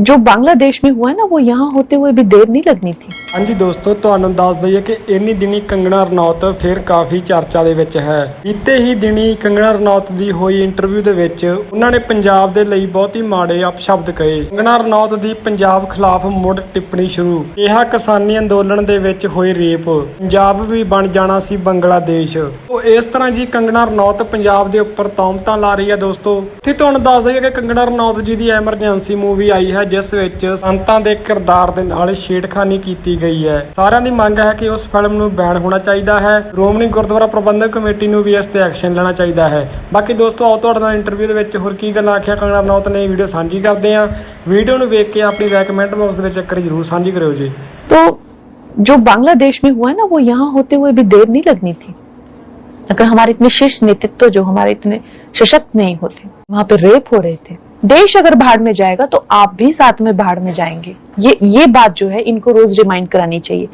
जो बांग्लादेश में हुआ है ना वो यहाँ होते हुए भी देर नहीं लगनी थी ਹਾਂਜੀ ਦੋਸਤੋ ਤੁਹਾਨੂੰ ਦੱਸ ਦਈਏ ਕਿ ਇੰਨੀ ਦਿਨੀ ਕੰਗਣਾ ਰਣੌਤ ਫਿਰ ਕਾਫੀ ਚਰਚਾ ਦੇ ਵਿੱਚ ਹੈ ਬੀਤੇ ਹੀ ਦਿਨੀ ਕੰਗਣਾ ਰਣੌਤ ਦੀ ਹੋਈ ਇੰਟਰਵਿਊ ਦੇ ਵਿੱਚ ਉਹਨਾਂ ਨੇ ਪੰਜਾਬ ਦੇ ਲਈ ਬਹੁਤ ਹੀ ਮਾੜੇ ਅਪਸ਼ਬਦ ਕਹੇ ਕੰਗਣਾ ਰਣੌਤ ਦੀ ਪੰਜਾਬ ਖਿਲਾਫ ਮੁੜ ਟਿੱਪਣੀ ਸ਼ੁਰੂ ਕਿਹਾ ਕਿਸਾਨੀ ਅੰਦੋਲਨ ਦੇ ਵਿੱਚ ਹੋਈ ਰੇਪ ਪੰਜਾਬ ਵੀ ਬਣ ਜਾਣਾ ਸੀ ਬੰਗਲਾਦੇਸ਼ ਉਹ ਇਸ ਤਰ੍ਹਾਂ ਜੀ ਕੰਗਣਾ ਰਣੌਤ ਪੰਜਾਬ ਦੇ ਉੱਪਰ ਤੌਮਤਾਂ ਲਾ ਰਹੀ ਹੈ ਦੋਸਤੋ ਤੇ ਤੁਹਾਨੂੰ ਦੱਸ ਦਈਏ ਕਿ ਕੰਗਣਾ ਰਣੌਤ ਜੀ ਦੀ ਐਮਰਜੈਂਸੀ ਮੂਵੀ ਆਈ ਹੈ ਜਿਸ ਵਿੱਚ ਸੰਤਾਂ ਦੇ ਕਿਰਦਾਰ ਦੇ ਨਾਲ ਛੇੜਖਾਨੀ ਕੀਤੀ ਗਈ ਹੈ ਸਾਰਿਆਂ ਦੀ ਮੰਗ ਹੈ ਕਿ ਉਸ ਫਿਲਮ ਨੂੰ ਬੈਨ ਹੋਣਾ ਚਾਹੀਦਾ ਹੈ ਰੋਮਨੀ ਗੁਰਦੁਆਰਾ ਪ੍ਰਬੰਧਕ ਕਮੇਟੀ ਨੂੰ ਵੀ ਇਸ ਤੇ ਐਕਸ਼ਨ ਲੈਣਾ ਚਾਹੀਦਾ ਹੈ ਬਾਕੀ ਦੋਸਤੋ ਆਓ ਤੁਹਾਡੇ ਨਾਲ ਇੰਟਰਵਿਊ ਦੇ ਵਿੱਚ ਹੋਰ ਕੀ ਗੱਲਾਂ ਆਖਿਆ ਕੰਗਣਾ ਰਣੌਤ ਨੇ ਵੀਡੀਓ ਸਾਂਝੀ ਕਰਦੇ ਹਾਂ ਵੀਡੀਓ ਨੂੰ ਵੇਖ ਕੇ ਆਪਣੀ ਰਾਏ ਕਮੈਂਟ ਬਾਕਸ ਦੇ ਵਿੱਚ ਇੱਕ ਵਾਰੀ ਜ਼ਰੂਰ ਸਾਂਝੀ ਕਰਿਓ ਜੀ तो जो बांग्लादेश में हुआ है ना वो यहाँ होते हुए भी देर नहीं लगनी थी अगर हमारे इतने शीर्ष नेतृत्व जो हमारे इतने सशक्त नहीं होते वहां पे रेप हो रहे थे देश अगर भाड़ में जाएगा तो आप भी साथ में भाड़ में जाएंगे ये ये बात जो है इनको रोज रिमाइंड करानी चाहिए